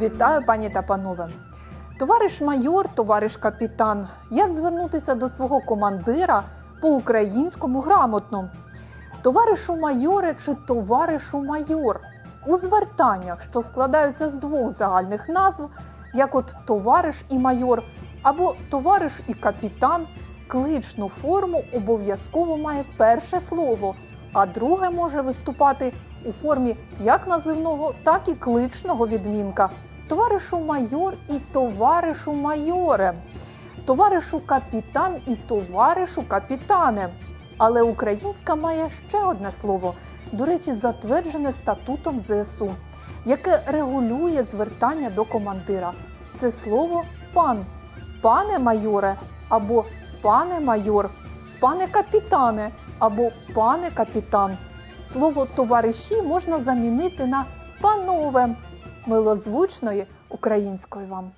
Вітаю, пані та панове. Товариш майор, товариш капітан. Як звернутися до свого командира по-українському грамотно? Товаришу майоре чи товаришу майор? У звертаннях, що складаються з двох загальних назв, як от товариш і майор, або товариш і капітан, кличну форму обов'язково має перше слово, а друге може виступати у формі як називного, так і кличного відмінка. Товаришу майор і товаришу майоре, товаришу капітан і товаришу капітане. Але українська має ще одне слово, до речі, затверджене статутом ЗСУ, яке регулює звертання до командира. Це слово пан, пане майоре або пане майор, пане капітане або пане капітан. Слово товариші можна замінити на панове милозвучної української вам.